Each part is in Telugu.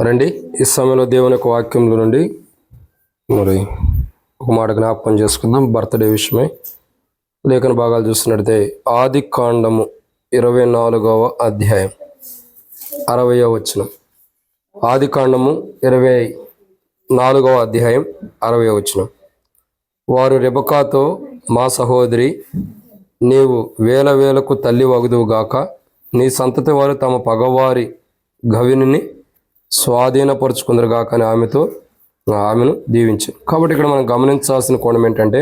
రండి ఈ సమయంలో దేవుని యొక్క వాక్యంలో నుండి మరి ఒక మాట జ్ఞాపకం చేసుకుందాం. బర్త్డే విషయమై. లేఖన భాగాలు చూస్తున్నట్టయితే ఆది కాండము ఇరవై నాలుగవ అధ్యాయం అరవయవ వచనం. ఆది కాండము ఇరవై నాలుగవ అధ్యాయం అరవై వచనం. వారు రెబకాతో మా సహోదరి నీవు వేల వేలకు తల్లి వగదువుగాక నీ సంతతి వారు తమ పగవారి గవిని స్వాధీనపరుచుకుందరుగాక అని ఆమెతో ఆమెను దీవించు. కాబట్టి ఇక్కడ మనం గమనించాల్సిన కోణం ఏంటంటే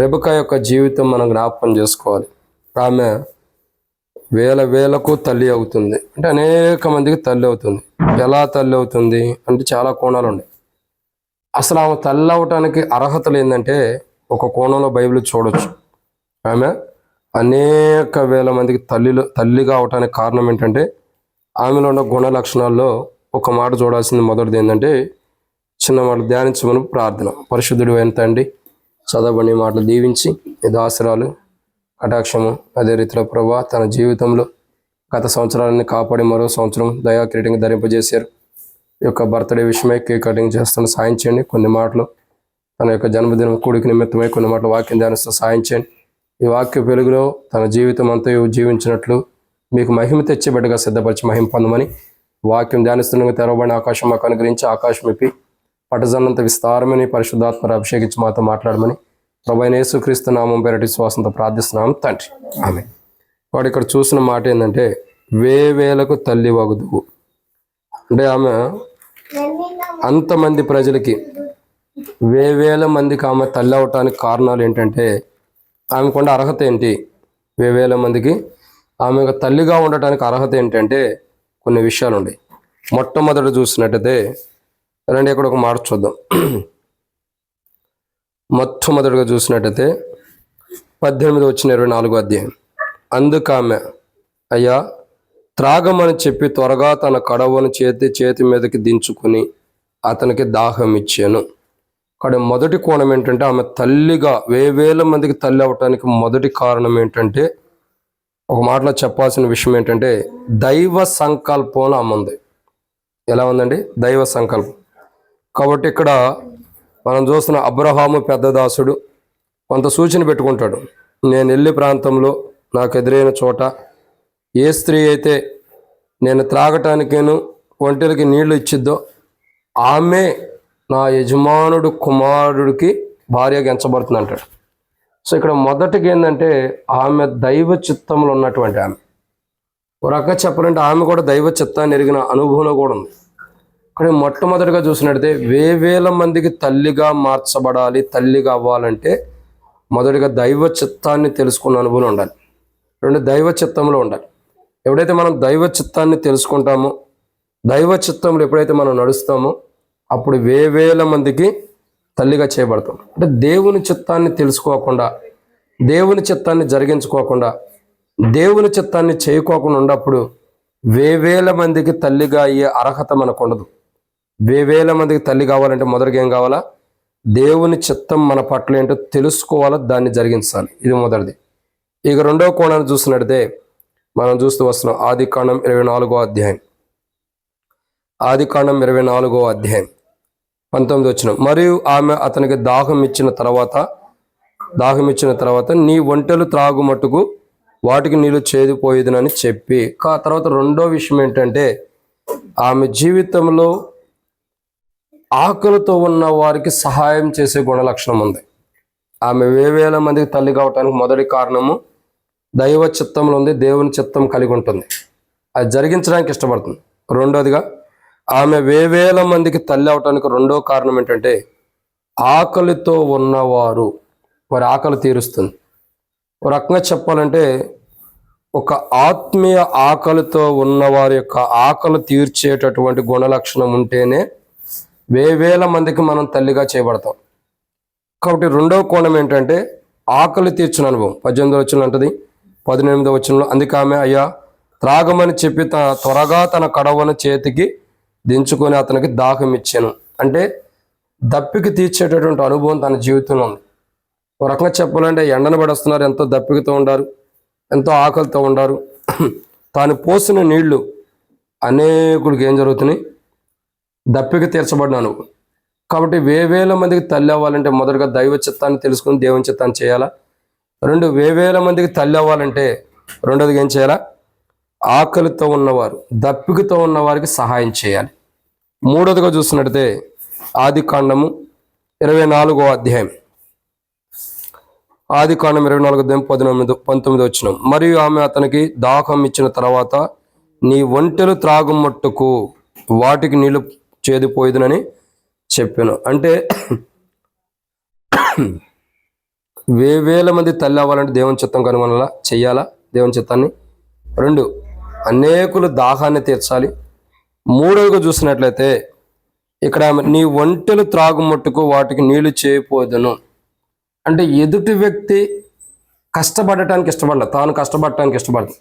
రెబక యొక్క జీవితం మనం జ్ఞాపకం చేసుకోవాలి. ఆమె వేల వేలకు తల్లి అవుతుంది. అంటే అనేక మందికి తల్లి అవుతుంది. ఎలా తల్లి అవుతుంది అంటే చాలా కోణాలు ఉన్నాయి. అసలు ఆమె తల్లి అవటానికి అర్హతలు ఏంటంటే ఒక కోణంలో బైబిల్ చూడొచ్చు. ఆమె అనేక వేల మందికి తల్లిలో తల్లిగా అవటానికి కారణం ఏంటంటే ఆమెలో ఉన్న గుణ లక్షణాల్లో ఒక మాట చూడాల్సింది మొదటిది ఏంటంటే చిన్న మాటలు ధ్యానించమని ప్రార్థన. పరిశుద్ధుడు ఎంత అండి చదవని మాటలు దీవించి దాసరాలు కటాక్షము అదే రీతిలో ప్రభా తన జీవితంలో గత సంవత్సరాలని కాపాడి మరో సంవత్సరం దయా కిరీటంగా ధరింపజేశారు. ఈ యొక్క బర్త్డే విషయమై కేక్ కటింగ్ చేస్తున్న సాయం చేయండి. కొన్ని మాటలు తన యొక్క జన్మదినం కూడికి నిమిత్తమై కొన్ని మాటలు వాక్యం ధ్యానిస్తూ సాయం చేయండి. ఈ వాక్య వెలుగులో తన జీవితం అంతా జీవించినట్లు మీకు మహిమ తెచ్చి బిడ్డగా సిద్ధపరిచి మహిమ పొందమని వాక్యం ధ్యానిస్తుండగా తెరవబడిన ఆకాశం మాకు అనుగ్రహించి ఆకాశం ఇప్పి పటజన్నంత విస్తారమని పరిశుద్ధాత్మ అభిషేకించి మాతో మాట్లాడమని ప్రభైన యేసుక్రీస్తు నామం పేరటి శ్వాసంతో ప్రార్థిస్తున్నాం తండ్రి. ఆమె వాడు ఇక్కడ చూసిన మాట ఏంటంటే వేవేలకు తల్లి వగుదువు. అంటే ఆమె అంతమంది ప్రజలకి వేవేల మందికి ఆమె తల్లి అవటానికి కారణాలు ఏంటంటే ఆమెకున్న అర్హత ఏంటి? వేవేల మందికి ఆమె తల్లిగా ఉండటానికి అర్హత ఏంటంటే కొన్ని విషయాలు ఉన్నాయి మొట్టమొదట చూసినట్టయితే రండి ఇక్కడ ఒక మాట చూద్దాం. మొట్టమొదటిగా చూసినట్టయితే పద్దెనిమిది వచ్చిన ఇరవై నాలుగో అధ్యాయం. అందుకు ఆమె అయ్యా త్రాగమని చెప్పి త్వరగా తన కడవను చేతి చేతి మీదకి దించుకుని అతనికి దాహం ఇచ్చాను. ఇక్కడ మొదటి కోణం ఏంటంటే ఆమె తల్లిగా వేవేల మందికి తల్లి అవటానికి మొదటి కారణం ఏంటంటే ఒక మాటలో చెప్పాల్సిన విషయం ఏంటంటే దైవ సంకల్పంలో ఆమె ఉంది ఎలా ఉందండి? దైవ సంకల్పం. కాబట్టి ఇక్కడ మనం చూస్తున్న అబ్రహాము పెద్దదాసుడు కొంత సూచన పెట్టుకుంటాడు. నేను వెళ్ళే ప్రాంతంలో నాకు ఎదురైన చోట ఏ స్త్రీ అయితే నేను త్రాగటానికేను ఒంటెలకి నీళ్ళు ఇచ్చిద్దో ఆమె నా యజమానుడు కుమారుడికి భార్యగా ఎంచబడుతుంది అంటాడు సో ఇక్కడ మొదటికి ఏంటంటే ఆమె దైవ చిత్తంలో ఉన్నటువంటి ఆమె. ఒక రకంగా చెప్పాలంటే ఆమె కూడా దైవ చిత్తాన్ని ఎరిగిన అనుభవంలో కూడా ఉంది. ఇక్కడ మొట్టమొదటిగా చూసినట్టయితే వేవేల మందికి తల్లిగా మార్చబడాలి తల్లిగా అవ్వాలంటే మొదటిగా దైవ చిత్తాన్ని తెలుసుకున్న అనుభవం ఉండాలి. రెండు దైవ చిత్తంలో ఉండాలి. ఎప్పుడైతే మనం దైవ చిత్తాన్ని తెలుసుకుంటామో దైవ చిత్తంలో ఎప్పుడైతే మనం నడుస్తామో అప్పుడు వేవేల మందికి తల్లిగా చేయబడతాం. అంటే దేవుని చిత్తాన్ని తెలుసుకోకుండా దేవుని చిత్తాన్ని జరిగించుకోకుండా దేవుని చిత్తాన్ని చేయకోకుండా ఉన్నప్పుడు వేవేల మందికి తల్లిగా అయ్యే అర్హత మనకు ఉండదు. వేవేల మందికి తల్లి కావాలంటే మొదటిగా ఏం కావాలా? దేవుని చిత్తం మన పట్ల ఏంటో తెలుసుకోవాలా దాన్ని జరిగించాలి. ఇది మొదటిది. ఇక రెండవ కోణాన్ని చూసినట్టయితే మనం చూస్తూ వస్తున్నాం. ఆది కాండం ఇరవై నాలుగో అధ్యాయం. ఆది కాండం ఇరవై నాలుగో అధ్యాయం. పంతొమ్మిది వచ్చిన మరియు ఆమె అతనికి దాహం ఇచ్చిన తర్వాత దాహం ఇచ్చిన తర్వాత నీ ఒంటెలు త్రాగు మట్టుకు వాటికి నీళ్ళు చేదిపోయేదినని చెప్పి. కా తర్వాత రెండో విషయం ఏంటంటే ఆమె జీవితంలో ఆకలితో ఉన్న వారికి సహాయం చేసే గుణలక్షణం ఉంది. ఆమె వేవేల మందికి తల్లి కావటానికి మొదటి కారణము దైవ చిత్తంలో ఉంది దేవుని చిత్తం కలిగి ఉంటుంది. అది జరిగించడానికి ఇష్టపడుతుంది. రెండోదిగా ఆమె వేవేల మందికి తల్లి అవటానికి రెండో కారణం ఏంటంటే ఆకలితో ఉన్నవారు. వారి ఆకలి తీరుస్తుంది. ఒక రకంగా చెప్పాలంటే ఒక ఆత్మీయ ఆకలితో ఉన్నవారి యొక్క ఆకలి తీర్చేటటువంటి గుణ లక్షణం ఉంటేనే వేవేల మందికి మనం తల్లిగా చేయబడతాం. కాబట్టి రెండవ కోణం ఏంటంటే ఆకలి తీర్చిన అనుభవం. పద్దెనిమిది వచ్చిన అంటది పద్దెనిమిది వచ్చినలో అందుకే ఆమె అయ్యా త్రాగమని చెప్పి తన త్వరగా తన కడవను చేతికి దించుకొని అతనికి దాహం ఇచ్చాను. అంటే దప్పికి తీర్చేటటువంటి అనుభవం తన జీవితంలో ఉంది. ఒక రకంగా చెప్పాలంటే ఎండను పడేస్తున్నారు ఎంతో దప్పికతో ఉండారు ఎంతో ఆకలితో ఉండారు. తాను పోసిన నీళ్ళు అనేకుడికి ఏం జరుగుతున్నాయి? దప్పిక తీర్చబడినాను. కాబట్టి వేవేల మందికి తల్లి అవ్వాలంటే మొదటగా దైవ చిత్తాన్ని తెలుసుకుని దేవుని చిత్తాన్ని చేయాలా? రెండు వేవేల మందికి తల్లి అవ్వాలంటే రెండోదిగా ఏం చేయాలా? ఆకలితో ఉన్నవారు దప్పికతో ఉన్నవారికి సహాయం చేయాలి. మూడోదిగా చూసినట్టయితే ఆది కాండము ఇరవై నాలుగో అధ్యాయం. ఆది కాండం ఇరవై నాలుగు అధ్యాయం పద్దెనిమిది పంతొమ్మిది వచ్చిన మరియు ఆమె అతనికి దాహం ఇచ్చిన తర్వాత నీ ఒంటెలు త్రాగుమట్టుకు వాటికి నీళ్ళు చేదిపోయేదునని చెప్పాను. అంటే వేవేల మంది తల్లి అవ్వాలంటే దేవుని చిత్తం కనుగొనాలా? చెయ్యాలా? దేవుని చిత్తాన్ని? రెండు అనేకులు దాహాన్ని తీర్చాలి. మూడవగా చూసినట్లయితే ఇక్కడ నీ ఒంటెలు త్రాగుమట్టుకు వాటికి నీళ్ళు చేయపోదును. అంటే ఎదుటి వ్యక్తి కష్టపడటానికి ఇష్టపడలేదు తాను కష్టపడటానికి ఇష్టపడదు.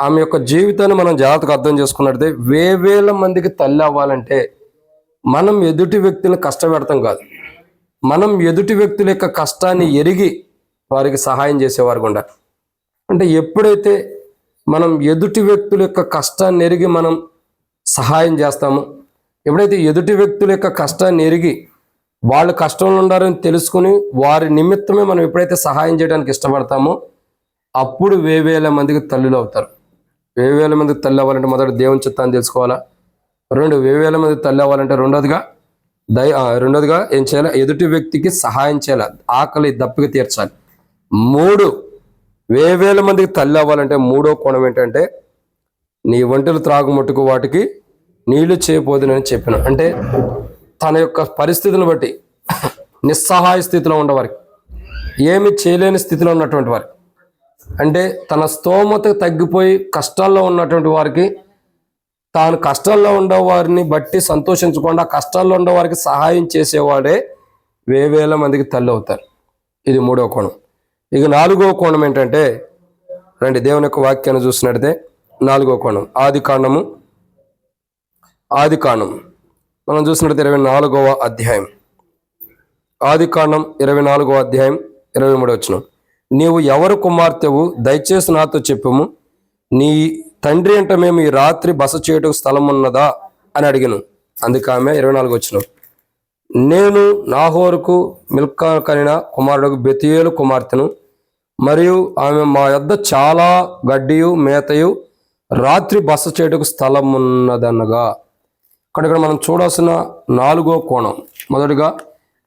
ఆమె యొక్క జీవితాన్ని మనం జాగ్రత్తగా అర్థం చేసుకున్నట్లయితే వేవేల మందికి తల్లి అవ్వాలంటే మనం ఎదుటి వ్యక్తులను కష్టపెడతాం కాదు. మనం ఎదుటి వ్యక్తుల యొక్క కష్టాన్ని ఎరిగి వారికి సహాయం చేసేవారు ఉండాలి. అంటే ఎప్పుడైతే మనం ఎదుటి వ్యక్తుల యొక్క కష్టాన్ని ఎరిగి మనం సహాయం చేస్తాము. ఎప్పుడైతే ఎదుటి వ్యక్తుల యొక్క కష్టాన్ని ఎరిగి వాళ్ళు కష్టంలో ఉన్నారని తెలుసుకుని వారి నిమిత్తమే మనం ఎప్పుడైతే సహాయం చేయడానికి ఇష్టపడతామో అప్పుడు వేవేల మందికి తల్లులు అవుతారు. వేవేల మందికి తల్లి అవ్వాలంటే మొదట దేవుని చిత్తాన్ని తెలుసుకోవాలా? రెండు వేవేల మంది తల్లి అవ్వాలంటే రెండోదిగా దయ రెండోదిగా ఏం చేయాలి? ఎదుటి వ్యక్తికి సహాయం చేయాలి? ఆకలి దప్పిక తీర్చాలి. మూడు వేవేల మందికి తల్లి అవ్వాలంటే మూడో కోణం ఏంటంటే నీ ఒంటెలు త్రాగుమట్టుకు వాటికి నీళ్ళు చేయబోదునని చెప్పాను. అంటే తన యొక్క పరిస్థితిని బట్టి నిస్సహాయ స్థితిలో ఉన్నవారికి ఏమి చేయలేని స్థితిలో ఉన్నటువంటి వారికి. అంటే తన స్తోమత తగ్గిపోయి కష్టాల్లో ఉన్నటువంటి వారికి తాను కష్టాల్లో ఉండేవారిని బట్టి సంతోషించకుండా కష్టాల్లో ఉండేవారికి సహాయం చేసేవాడే వేవేల మందికి తల్లి అవుతారు. ఇది మూడో కోణం. ఇక నాలుగో కోణం ఏంటంటే రండి దేవుని యొక్క వాక్యాన్ని చూసినట్టయితే నాలుగో కోణం. ఆది కాండము ఆది కాండం మనం చూసినట్టయితే ఇరవై నాలుగవ అధ్యాయం. ఆది కాండం ఇరవై నాలుగవ అధ్యాయం ఇరవై మూడు వచ్చిన నీవు ఎవరు కుమార్తెవు? దయచేసి నాతో చెప్పుము. నీ తండ్రి అంటే మేము ఈ రాత్రి బస చేయుటకు స్థలం ఉన్నదా అని అడిగాను. అందుకే ఆమె ఇరవై నాలుగు వచ్చిన నేను నాహోరుకు మిల్కా కనిన కుమారుడు బెతియేలు కుమార్తెను. మరియు ఆమె మా యొద్ద చాలా గడ్డియు మేతయు రాత్రి బస చేయుటకు స్థలం ఉన్నదనగా ఇక్కడ ఇక్కడ మనం చూడాల్సిన నాలుగో కోణం. మొదటిగా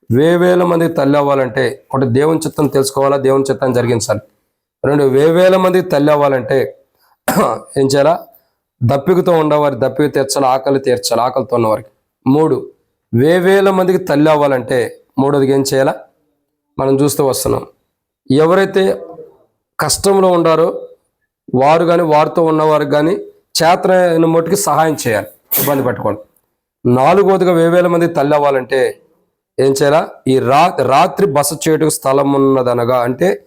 వేవేల మంది తల్లి అవ్వాలంటే ఒకటి దేవుని చిత్తం తెలుసుకోవాలా? దేవుని చిత్తం జరిగించాలి రెండు వేవేల మంది తల్లి అవ్వాలంటే ఏం చేయాలా? దప్పికతో ఉండేవారి దప్పిక తీర్చాలి? ఆకలి తీర్చాలి? ఆకలితో ఉన్నవారికి. మూడు వేవేల మందికి తల్లి అవ్వాలంటే మూడోది ఏం చేయాలా? మనం చూస్తూ వస్తున్నాం. ఎవరైతే కష్టంలో ఉండారో వారు కానీ వారితో ఉన్నవారికి కానీ చేతనైన మట్టుకి సహాయం చేయాలి. ఇబ్బంది పెట్టుకోండి నాలుగోదిగా వేవేల మంది తల్లి అవ్వాలంటే ఏం చేయాలా? ఈ రా రాత్రి బస చేయుటకు స్థలం ఉన్నదనగా అంటే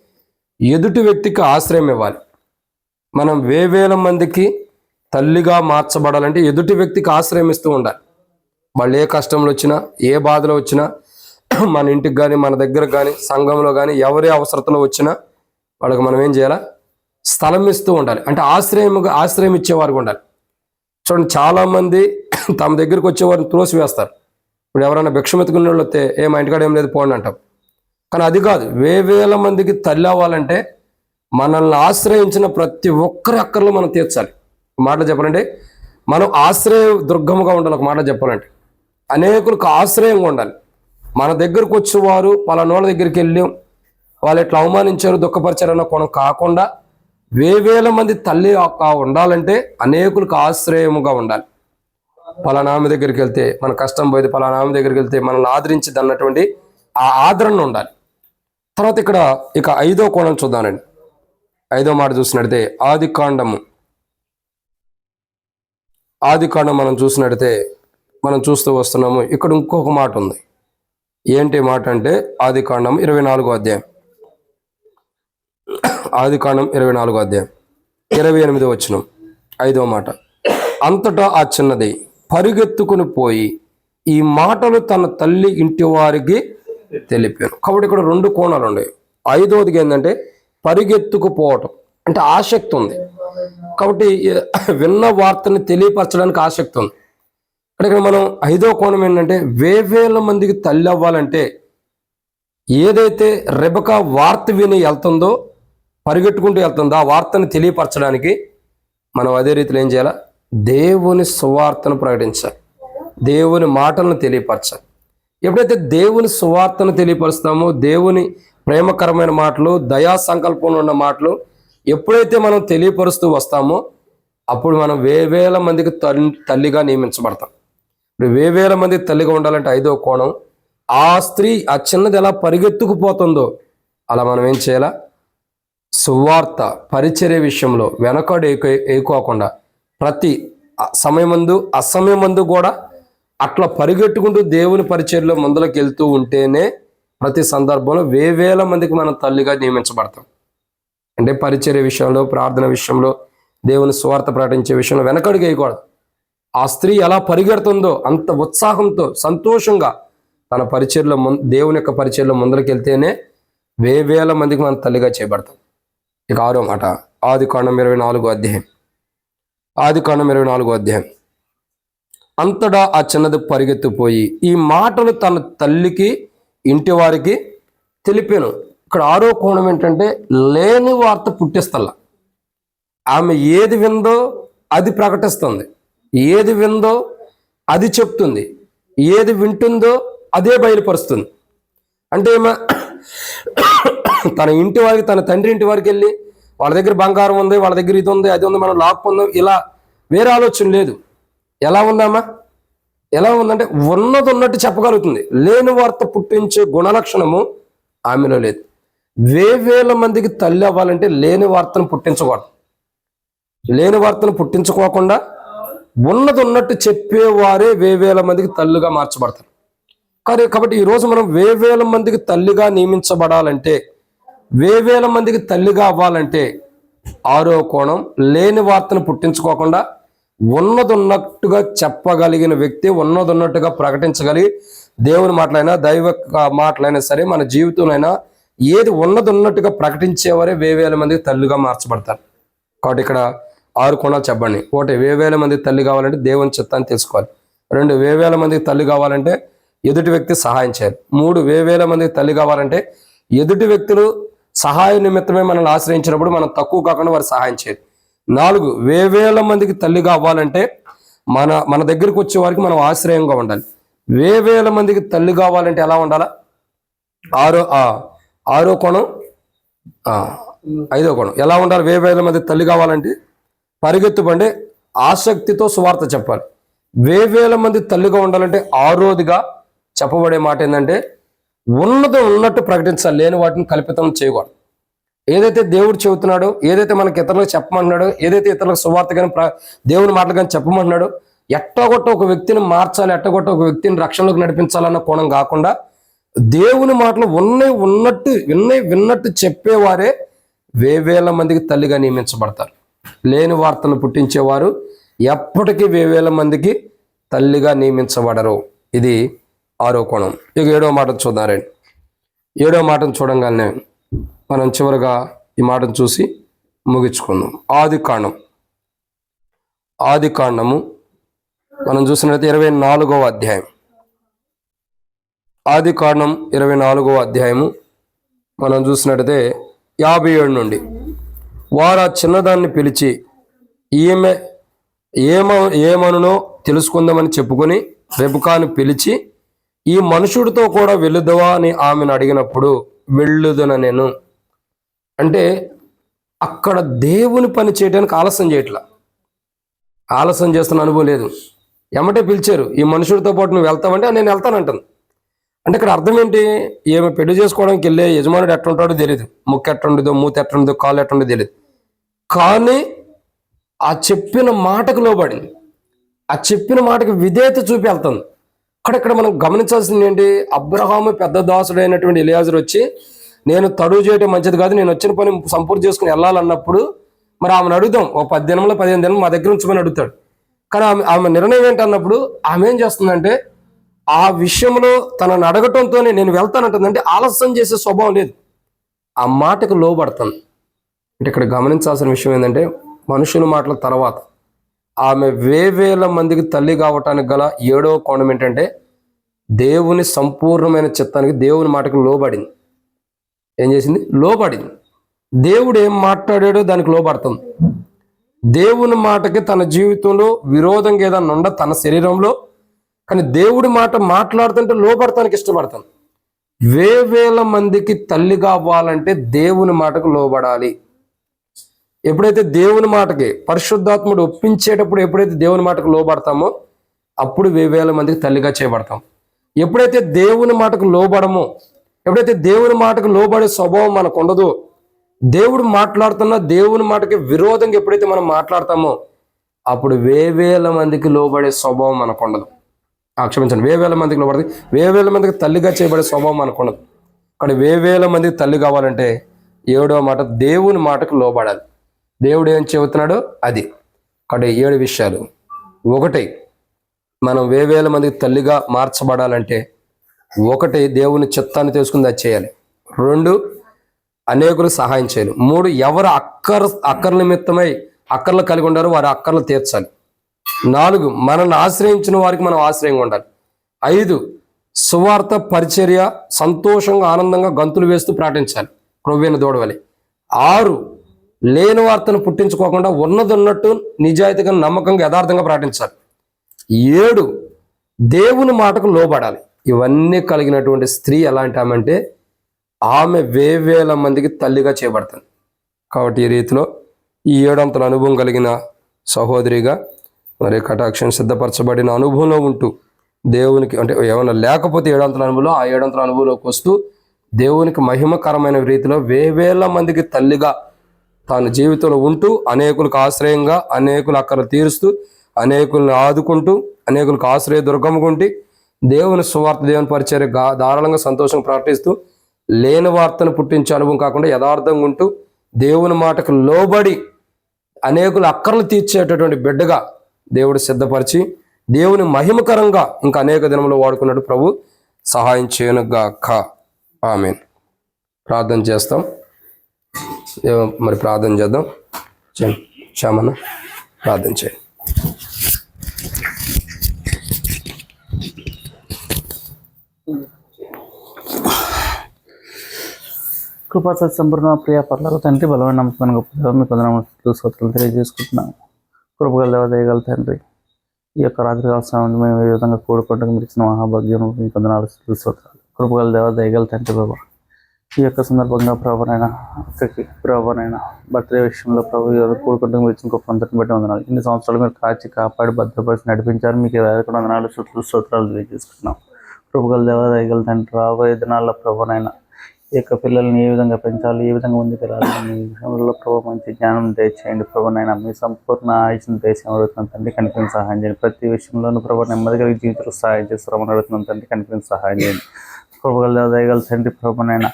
ఎదుటి వ్యక్తికి ఆశ్రయం ఇవ్వాలి. మనం వేవేల మందికి తల్లిగా మార్చబడాలంటే ఎదుటి వ్యక్తికి ఆశ్రయం ఇస్తూ ఉండాలి. వాళ్ళు ఏ కష్టంలో వచ్చినా ఏ బాధలో వచ్చినా మన ఇంటికి కానీ మన దగ్గర కానీ సంఘంలో కానీ ఎవరి అవసరతలో వచ్చినా వాళ్ళకి మనం ఏం చేయాలా? స్థలం ఇస్తూ ఉండాలి. అంటే ఆశ్రయముగా ఆశ్రయం ఇచ్చేవారు ఉండాలి. చూడండి చాలామంది తమ దగ్గరికి వచ్చేవారిని త్రోసి వేస్తారు. ఇప్పుడు ఎవరైనా భిక్షమెత్తుకునే వాళ్ళు వస్తే ఏ మా ఇంటికాడ ఏం లేదు పోండి అంటాం. కానీ అది కాదు వేవేల మందికి తల్లి అవ్వాలంటే మనల్ని ఆశ్రయించిన ప్రతి ఒక్కరి అక్కర్లో మనం తీర్చాలి. మాటలు చెప్పాలంటే మనం ఆశ్రయ దుర్గముగా ఉండాలి ఒక మాట చెప్పాలంటే. అనేకులకు ఆశ్రయంగా ఉండాలి. మన దగ్గరకు వచ్చేవారు పలానోళ్ళ దగ్గరికి వెళ్ళి వాళ్ళు ఎట్లా అవమానించారు దుఃఖపరిచారు అన్న కోణం కాకుండా వేవేల మంది తల్లి ఉండాలంటే అనేకులకు ఆశ్రయముగా ఉండాలి. పలానామి దగ్గరికి వెళ్తే మన కష్టం పోయేది పలానామి దగ్గరికి వెళ్తే మనల్ని ఆదరించింది అన్నటువంటి ఆ ఆదరణ ఉండాలి. తర్వాత ఇక్కడ ఇక ఐదో కోణం చూద్దానండి ఐదో మాట చూసినట్టే ఆది కాండము. ఆది కాండం మనం చూసినట్టే మనం చూస్తూ వస్తున్నాము. ఇక్కడ ఇంకొక మాట ఉంది. ఏంటి మాట అంటే ఆది కాండం ఇరవై నాలుగో అధ్యాయం. ఆది కాండం ఇరవై నాలుగో అధ్యాయం. ఇరవై ఎనిమిది వచ్చిన ఐదో మాట. అంతటా ఆ చిన్నది పరిగెత్తుకుని పోయి ఈ మాటలు తన తల్లి ఇంటి వారికి తెలిపాను కాబట్టి ఇక్కడ రెండు కోణాలు ఉన్నాయి. ఐదవదిగా ఏంటంటే పరిగెత్తుకుపోవటం అంటే ఆసక్తి ఉంది. కాబట్టి విన్న వార్తని తెలియపరచడానికి ఆసక్తి ఉంది. అంటే ఇక్కడ మనం ఐదో కోణం ఏంటంటే వేవేల మందికి తల్లి అవ్వాలంటే ఏదైతే రెబక వార్త విని వెళ్తుందో పరిగెట్టుకుంటూ వెళ్తుందో ఆ వార్తను తెలియపరచడానికి మనం అదే రీతిలో ఏం చేయాలా? దేవుని సువార్తను ప్రకటించాలి. దేవుని మాటలను తెలియపరచాలి. ఎప్పుడైతే దేవుని సువార్తను తెలియపరుస్తామో దేవుని ప్రేమకరమైన మాటలు దయా సంకల్పంలో ఉన్న మాటలు ఎప్పుడైతే మనం తెలియపరుస్తూ వస్తామో అప్పుడు మనం వేవేల మందికి తల్లిగా నియమించబడతాం. ఇప్పుడు వేవేల మంది తల్లిగా ఉండాలంటే ఐదో కోణం ఆ స్త్రీ ఆ చిన్నది ఎలా పరిగెత్తుకుపోతుందో అలా మనం ఏం చేయాలా? సువార్త పరిచర్య విషయంలో వెనకడు ఏకోకుండా ప్రతి సమయమందు అసమయమందు కూడా అట్లా పరిగెట్టుకుంటూ దేవుని పరిచర్లో ముందలకు వెళ్తూ ఉంటేనే ప్రతి సందర్భంలో వేవేల మందికి మనం తల్లిగా నియమించబడతాం. అంటే పరిచర్య విషయంలో ప్రార్థన విషయంలో దేవుని స్వార్థ ప్రకటించే విషయంలో వెనకడుగు వేయకూడదు. ఆ స్త్రీ ఎలా పరిగెడుతుందో అంత ఉత్సాహంతో సంతోషంగా తన పరిచర్లో ముం- దేవుని యొక్క పరిచర్లో ముందరికి వెళ్తేనే వేవేల మందికి మనం తల్లిగా చేయబడతాం. ఇక ఆరో మాట ఆది కాండం ఇరవై నాలుగో అధ్యాయం. ఆది కాండం ఇరవై నాలుగో అధ్యాయం. అంతటా ఆ చిన్నది పరిగెత్తిపోయి ఈ మాటలు తన తల్లికి ఇంటి వారికి తెలిపాను. ఇక్కడ ఆరో కోణం ఏంటంటే లేని వార్త పుట్టిస్తల్లా. ఆమె ఏది విందో అది ప్రకటిస్తుంది. ఏది విందో అది చెప్తుంది. ఏది వింటుందో అదే బయలుపరుస్తుంది. అంటే ఏమ తన ఇంటి వారికి తన తండ్రి ఇంటి వారికి వెళ్ళి వాళ్ళ దగ్గర బంగారం ఉంది వాళ్ళ దగ్గర ఇది ఉంది అది ఉంది మనం లాక్కుందాం ఇలా వేరే ఆలోచన లేదు. ఎలా ఉందామా ఎలా ఉందంటే ఉన్నది ఉన్నట్టు చెప్పగలుగుతుంది. లేని వార్త పుట్టించే గుణలక్షణము ఆమెలో లేదు. వేవేల మందికి తల్లి అవ్వాలంటే లేని వార్తను పుట్టించకూడదు. లేని వార్తను పుట్టించుకోకుండా ఉన్నది ఉన్నట్టు చెప్పేవారే వేవేల మందికి తల్లుగా మార్చబడతారు. కానీ కాబట్టి ఈరోజు మనం వేవేల మందికి తల్లిగా నియమించబడాలంటే వేవేల మందికి తల్లిగా అవ్వాలంటే ఆరో కోణం లేని వార్తను పుట్టించుకోకుండా ఉన్నదొన్నట్టుగా చెప్పగలిగిన వ్యక్తి ఉన్నది ఉన్నట్టుగా ప్రకటించగలిగి దేవుని మాటలైనా దైవ మాటలైనా సరే మన జీవితంలో ఏది ఉన్నదొన్నట్టుగా ప్రకటించేవారే వేవేల మందికి తల్లిగా మార్చబడతారు. కాబట్టి ఇక్కడ ఆరు కోణాలు చెప్పండి. ఒకటి వేవేల మందికి తల్లి కావాలంటే దేవుని చిత్తాన్ని తెలుసుకోవాలి. రెండు వేవేల మందికి తల్లి కావాలంటే ఎదుటి వ్యక్తి సహాయం చేయాలి. మూడు వేవేల మందికి తల్లి కావాలంటే ఎదుటి వ్యక్తులు సహాయ నిమిత్తమే మనల్ని ఆశ్రయించినప్పుడు మనం తక్కువ కాకుండా వారు సహాయం చేయాలి. నాలుగు వేవేల మందికి తల్లిగా అవ్వాలంటే మన మన దగ్గరికి వచ్చే వారికి మనం ఆశ్రయంగా ఉండాలి. వేవేల మందికి తల్లి కావాలంటే ఎలా ఉండాలా? ఆరో ఆరో కోణం ఐదో కోణం. ఎలా ఉండాలి? వేవేల మంది తల్లి కావాలంటే పరిగెత్తుబండి ఆసక్తితో సువార్త చెప్పాలి. వేవేల మంది తల్లిగా ఉండాలంటే ఆరోదిగా చెప్పబడే మాట ఏంటంటే ఉన్నది ఉన్నట్టు ప్రకటించాలి లేని వాటిని కల్పితం చేయకూడదు. ఏదైతే దేవుడు చెబుతున్నాడో ఏదైతే మనకి ఇతరులకు చెప్పమంటున్నాడో ఏదైతే ఇతరులకు సువార్త కానీ ప్ర- దేవుని మాటలు కానీ చెప్పమంటున్నాడో ఎట్టగొట్ట ఒక వ్యక్తిని మార్చాలి ఎట్టగొట్ట ఒక వ్యక్తిని రక్షణలోకి నడిపించాలన్న కోణం కాకుండా దేవుని మాటలు ఉన్నవి ఉన్నట్టు విన్నవి విన్నట్టు చెప్పేవారే వేవేల మందికి తల్లిగా నియమించబడతారు. లేని వార్తను పుట్టించేవారు ఎప్పటికీ వేవేల మందికి తల్లిగా నియమించబడరు. ఇది ఆరో కోణం. ఇక ఏడో మాట చూద్దారండి ఏడో మాటను చూడంగానే మనం చివరిగా ఈ మాటను చూసి ముగించుకుందాం. ఆది కాండం. ఆది కాండము మనం చూసినట్లయితే ఇరవై నాలుగవ అధ్యాయం. ఆది కాండం ఇరవై నాలుగవ అధ్యాయము మనం చూసినట్టయితే యాభై ఏడు నుండి. వారు ఆ చిన్నదాన్ని పిలిచి ఈమె ఏమ ఏమనునో తెలుసుకుందామని చెప్పుకొని రెబుకాను పిలిచి ఈ మనుషుడితో కూడా వెళ్ళుదవా అని ఆమెను అడిగినప్పుడు వెళ్ళుదన నేను. అంటే అక్కడ దేవుని పని చేయడానికి ఆలస్యం చేయట్లా. ఆలస్యం చేస్తున్న అనుభవం లేదు. ఎమ్మటే పిలిచారు ఈ మనుషుడితో పాటు నువ్వు వెళ్తావంటే నేను వెళ్తానంటాను అంటే ఇక్కడ అర్థం ఏంటి? ఏమి పెళ్ళి చేసుకోవడానికి వెళ్ళే యజమానుడు ఎట్లుంటాడో తెలియదు ముక్కు ఎట్టుండదో మూత ఎట్టుండదో కాలు ఎట్టుండదో తెలియదు కానీ ఆ చెప్పిన మాటకు లోబడింది. ఆ చెప్పిన మాటకి విధేయత చూపి వెళ్తుంది. అక్కడ ఇక్కడ మనం గమనించాల్సింది ఏంటి? అబ్రహాము పెద్ద దాసుడు అయినటువంటి ఇలియాజర్ వచ్చి నేను తడువు చేయటం మంచిది కాదు నేను వచ్చిన పని సంపూర్తి చేసుకుని వెళ్ళాలన్నప్పుడు మరి ఆమెను అడుగుదాం. ఒక పది దినంలో పదిహేను దినం మా దగ్గర ఉంచమని అడుగుతాడు. కానీ ఆమె ఆమె నిర్ణయం ఏంటన్నప్పుడు ఆమె ఏం చేస్తుందంటే ఆ విషయంలో తనను అడగటంతోనే నేను వెళ్తానంటుందంటే ఆలస్యం చేసే స్వభావం లేదు. ఆ మాటకు లోబడుతుంది అంటే ఇక్కడ గమనించాల్సిన విషయం ఏంటంటే మనుషుల మాటల తర్వాత ఆమె వేవేల మందికి తల్లి కావటానికి గల ఏడవ కోణం ఏంటంటే దేవుని సంపూర్ణమైన చిత్తానికి దేవుని మాటకు లోబడింది. ఏం చేసింది? లోబడింది. దేవుడు ఏం మాట్లాడాడో దానికి లోబడుతుంది దేవుని మాటకి తన జీవితంలో విరోధంగా ఏదన్నా ఉండ తన శరీరంలో కానీ దేవుడి మాట మాట్లాడుతుంటే లోబడతానికి ఇష్టపడతాను వేవేల మందికి తల్లి కావాలంటే దేవుని మాటకు లోబడాలి. ఎప్పుడైతే దేవుని మాటకి పరిశుద్ధాత్ముడు ఒప్పించేటప్పుడు ఎప్పుడైతే దేవుని మాటకు లోబడతామో అప్పుడు వేవేల మందికి తల్లిగా చేయబడతాం. ఎప్పుడైతే దేవుని మాటకు లోబడమో ఎప్పుడైతే దేవుని మాటకు లోబడే స్వభావం మనకు ఉండదో దేవుడు మాట్లాడుతున్న దేవుని మాటకి విరోధంగా ఎప్పుడైతే మనం మాట్లాడతామో అప్పుడు వేవేల మందికి లోబడే స్వభావం మనకు ఉండదు. క్షమించండి. వేవేల మందికి లోబడి వేవేల మందికి తల్లిగా చేయబడే స్వభావం మనకు ఉండదు. కానీ వేవేల మందికి తల్లి కావాలంటే ఏడో మాట దేవుని మాటకు లోబడాలి. దేవుడు ఏం చెబుతున్నాడో? అది. అక్కడ ఏడు విషయాలు. ఒకటి మనం వేవేల మందికి తల్లిగా మార్చబడాలంటే ఒకటి దేవుని చిత్తాన్ని తెలుసుకుందా అది చేయాలి. రెండు అనేకులు సహాయం చేయాలి. మూడు ఎవరు అక్కర్ అక్కర్ నిమిత్తమై అక్కర్లు కలిగి ఉండారో వారి అక్కర్లు తీర్చాలి. నాలుగు మనల్ని ఆశ్రయించిన వారికి మనం ఆశ్రయంగా ఉండాలి. ఐదు సువార్త పరిచర్య సంతోషంగా ఆనందంగా గంతులు వేస్తూ ప్రకటించాలి క్రొవ్వైన దూడవలి ఆరు లేని వార్తను పుట్టించుకోకుండా ఉన్నది ఉన్నట్టు నిజాయితీగా నమ్మకంగా యథార్థంగా ప్రకటించాలి. ఏడు దేవుని మాటకు లోబడాలి. ఇవన్నీ కలిగినటువంటి స్త్రీ ఎలాంటి ఆమె అంటే ఆమె వేవేల మందికి తల్లిగా చేయబడుతుంది కాబట్టి ఈ రీతిలో ఈ ఏడంతల అనుభవం కలిగిన సహోదరిగా మరి కటాక్షం సిద్ధపరచబడిన అనుభవంలో ఉంటూ దేవునికి అంటే ఏమైనా లేకపోతే ఏడంతల అనుభవంలో ఆ ఏడంతల అనుభవంలోకి వస్తూ దేవునికి మహిమకరమైన రీతిలో వేవేల మందికి తల్లిగా తాను జీవితంలో ఉంటూ అనేకులకు ఆశ్రయంగా అనేకుల అక్కడ తీరుస్తూ అనేకులను ఆదుకుంటూ అనేకులకు ఆశ్రయ దుర్గముకుంటి దేవుని సువార్త దేవుని పరిచయ ధారాళంగా సంతోషం ప్రకటిస్తూ లేని వార్తను పుట్టించే అనుభవం కాకుండా యథార్థంగా ఉంటూ దేవుని మాటకు లోబడి అనేకుల అక్కర్లు తీర్చేటటువంటి బిడ్డగా దేవుడు సిద్ధపరిచి దేవుని మహిమకరంగా ఇంకా అనేక దినంలో వాడుకున్నట్టు ప్రభు సహాయం చేయనుగాక. ఆమె ప్రార్థన చేస్తాం. మరి ప్రార్థన చేద్దాం. చేయండి శ్యామన్న ప్రార్థన చేయండి కృపాస సంపూర్ణ ప్రియ పర్లకు తండ్రి బలమైన నమ్మకం గొప్ప దేవ, మీ కొందరు తెలియజేసుకుంటున్నాం కృపగల దేవదయగల తండ్రి ఈ యొక్క రాత్రి కాల సమయంలో మేము ఏ విధంగా కూడుకుంటూ మీరు ఇచ్చిన మహాభాగ్యం మీ కొందనాలు స్తోత్రాలు. కృపగల దేవదయగల తండ్రి బాబా. ఈ యొక్క సందర్భంగా ప్రభునైనా అక్కడికి ప్రభునైనా బర్త్డే విషయంలో ప్రభు ఈ మీరు ఇచ్చిన గొప్ప బట్టి వందనాలు. ఇన్ని సంవత్సరాలు మీరు కాచి కాపాడి భద్రపరిచి నడిపించారు. మీకు కూడా వందనాలు స్తోత్రాలు స్తోత్రాలు తెలియజేసుకుంటున్నాం. ప్రభుగల దేవ దయగల తండ్రి రాబోయే దినాల్లో ప్రభునైనా ఈ యొక్క పిల్లల్ని ఏ విధంగా పెంచాలి ఏ విధంగా ముందుకెళ్ళాలి మీ విషయంలో ప్రభు మంచి జ్ఞానం దయచేయండి. ప్రభునైనా మీ సంపూర్ణ ఆయుష్ను దయచేయం అడుగుతున్నాం తండ్రి. కనిపించి సహాయం చేయండి. ప్రతి విషయంలోనూ ప్రభు నెమ్మది కలిగి జీవితంలో సహాయం చేస్తారని అడుగుతున్నాం తండ్రి. కనిపించి సహాయం చేయండి. ప్రభు దయగల తండ్రి ప్రభునైనా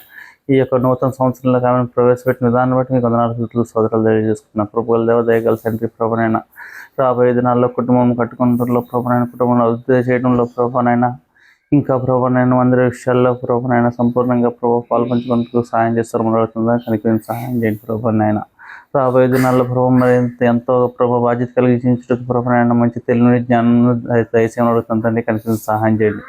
ఈ యొక్క నూతన సంవత్సరంలో కావాలని ప్రవేశపెట్టిన విధానం బట్టి మీకు వందనాలు స్థుతులు సోదరులు తెలియజేసుకున్నాను ప్రభుల దేవ దయగల తండ్రి ప్రభునైనా రాబోయే దినాల్లో కుటుంబం కట్టుకుంటలో ప్రభునైనా కుటుంబంలో అభివృద్ధి చేయడంలో ప్రభునైనా ఇంకా ప్రభునైనా అందరి విషయాల్లో ప్రభునైనా సంపూర్ణంగా ప్రభు పాల్పంచుకున్నందుకు సహాయం చేస్తారు. మొదలవుతుందా కనుక సహాయం చేయండి ప్రభునైనా. రాబోయే దినాల్లో ప్రభు మరి ఎంతో ప్రభు బాధ్యత కలిగి ప్రభునైనా మంచి తెలివి జ్ఞానం దయచేయడం అడుగుతుందండి కనుక సహాయం చేయండి.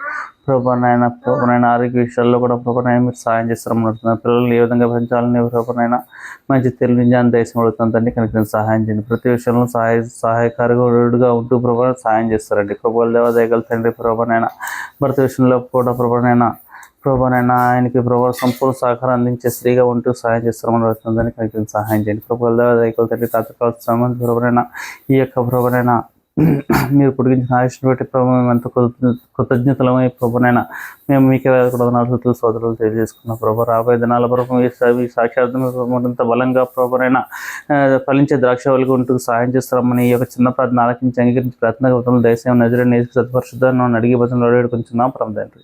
ప్రభునైనా ప్రభునైనా ఆరోగ్య విషయాల్లో కూడా ప్రభునైనా మీరు సాయం చేస్తారని అడుగుతున్నారు పిల్లల్ని ఏ విధంగా పెంచాలని ప్రభునైనా మంచి తెలివి దేశం దయచేయడం తండ్రి కనుక సహాయం చేయండి. ప్రతి విషయంలో సహాయ సహాయకారుగా ఉంటూ ప్రభు సహాయం చేస్తారండి. ప్రభుల దేవ దయగల తండ్రి ప్రభునైనా భర్త విషయంలో కూడా ప్రభునైనా ప్రభానైనా ఆయనకి ప్రభావ సంపూర్ణ సహకారం అందించే స్త్రీగా ఉంటూ సహాయం చేస్తామని అడుగుతుందని కనుక సహాయం చేయండి. ప్రభుల దైకల తండ్రి తాతకాల సంబంధించి ప్రభానైనా ఈ యొక్క ప్రభానైనా మీరు పొడిగించిన ఆయుష్ను బట్టి ప్రభు మేము ఎంత కృత- కృతజ్ఞతలమై ప్రభునైనా మేము మీకే కూడా నాలుగు సోదరులు తెలియజేసుకున్నాం. ప్రభు రాబోయే దినాల ప్రభు ఈ సా- ఈ సాక్షాత్తం మరింత బలంగా ప్రభునైనా ఫలించే ద్రాక్ష వలిగి ఉంటూ సహాయం చేస్తామని ఈ యొక్క చిన్న ప్రార్థన ఆలకించి అంగీకరించి ప్రార్థన గౌతంలో దయచేయం నజరే నేసి సత్పరిశుద్ధాన్ని అడిగి బతులు అడిగి తండ్రి.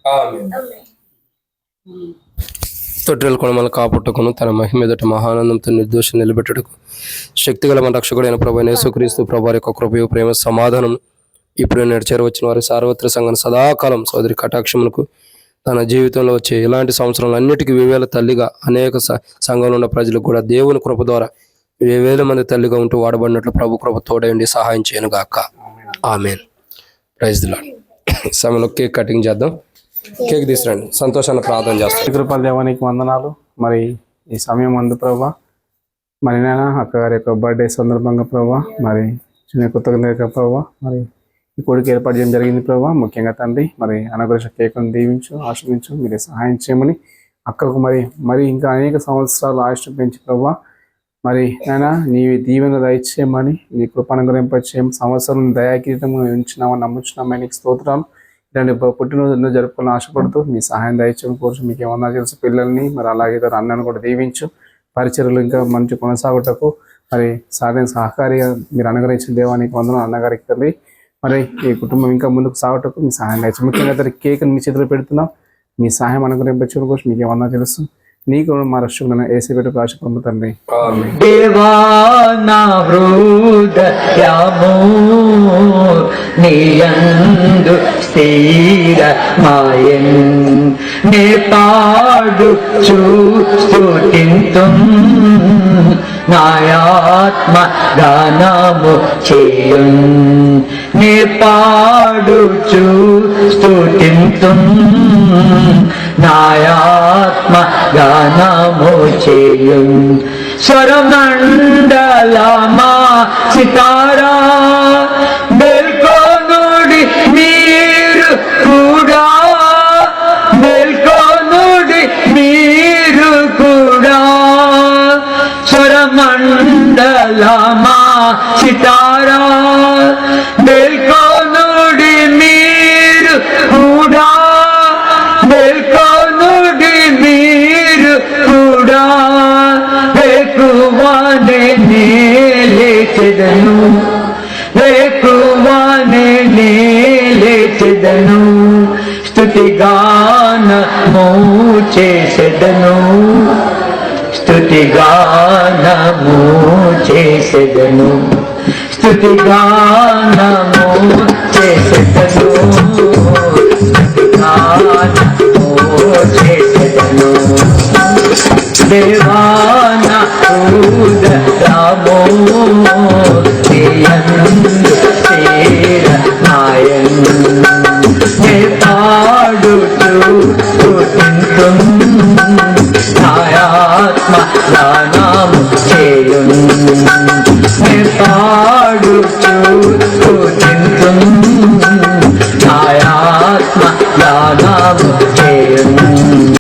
తొట్టెల కొనమల కాపుట్టుకును తన మహిమెదట మహానందంతో నిర్దోషం నిలబెట్టుటకు శక్తిగల మన రక్షకుడైన ప్రభు యేసుక్రీస్తు ప్రభు యొక్క కృపయు ప్రేమ సమాధానం ఇప్పుడు నేడు చేరవచ్చిన వారి సార్వత్ర సంఘం సదాకాలం సోదరి కటాక్షములకు తన జీవితంలో వచ్చే ఇలాంటి సంవత్సరాలు అన్నిటికీ వివేల తల్లిగా అనేక సంఘంలో ఉన్న ప్రజలకు కూడా దేవుని కృప ద్వారా వేవేల మంది తల్లిగా ఉంటూ వాడబడినట్లు ప్రభు కృప తోడైండి సహాయం చేయను గాక ఆమెన్. ప్రైజ్ లాడ్ సమయంలో కేక్ కటింగ్ చేద్దాం. కేక్ తీసుకురండి. సంతోషాన్ని ప్రార్థన చేస్తాం. కృపల దేవానికి వందనాలు. మరి ఈ సమయం అందు ప్రభా. మరి నేను అక్కగారి యొక్క బర్త్డే సందర్భంగా ప్రభా. మరి చిన్న కృతజ్ఞత ప్రభా. మరి ఈ కొడుకు ఏర్పాటు చేయడం జరిగింది ప్రభా. ముఖ్యంగా తండ్రి మరి అనుగ్రహ కేకును దీవించు ఆశ్రమించు మీరే సహాయం చేయమని అక్కకు మరి మరి ఇంకా అనేక సంవత్సరాలు ఆయుష్ పెంచి ప్రభా. మరి ఆయన నీవి దీవెన దయచేయమని నీ కృపానుగ్రహింపచేయం సంవత్సరం దయాకీతం ఉంచినామని నమ్ముచున్నామని స్తోత్రాలు. ఇలాంటి ప- పుట్టినరోజు జరుపుకోవాలని ఆశపడుతూ మీ సహాయం దయచేయడం కోరుచు మీకు ఏమన్నా తెలుసు పిల్లల్ని మరి అలాగే ఇతర అన్నను కూడా దీవించు. పరిచయలు ఇంకా మంచి కొనసాగుటకు మరి సాధన సహకారిగా మీరు అనుగ్రహించిన దేవానికి వందన అన్నగారికి తల్లి. మరి ఈ కుటుంబం ఇంకా ముందుకు సాగుటకు మీ సహాయం దయచు ముఖ్యంగా కేక్ మీ చేతిలో పెడుతున్నాం. మీ సహాయం అనుగ్రహించడం కోసం మీకు ఏమన్నా తెలుసు? నీకు మా రక్షకులను ఏసీ పెట్టి ఆశ పొందుతండి ఆమెన్. దేవానా హృదయము నీయందు స్థిర మాయన్ నే పాడు చూస్తుతింతు నాయాత్మ గానము చేయున్ నే పాడు చూస్తుతింతు నాయాత్మ గానము చేయున్ స్వరమండలమా సితారా స్థుతిగానము చేసేదను. స్థుతిగానము చేసేదను. స్థుతిగానము చేసెదను. దేవాన ఉదరమో తీయందు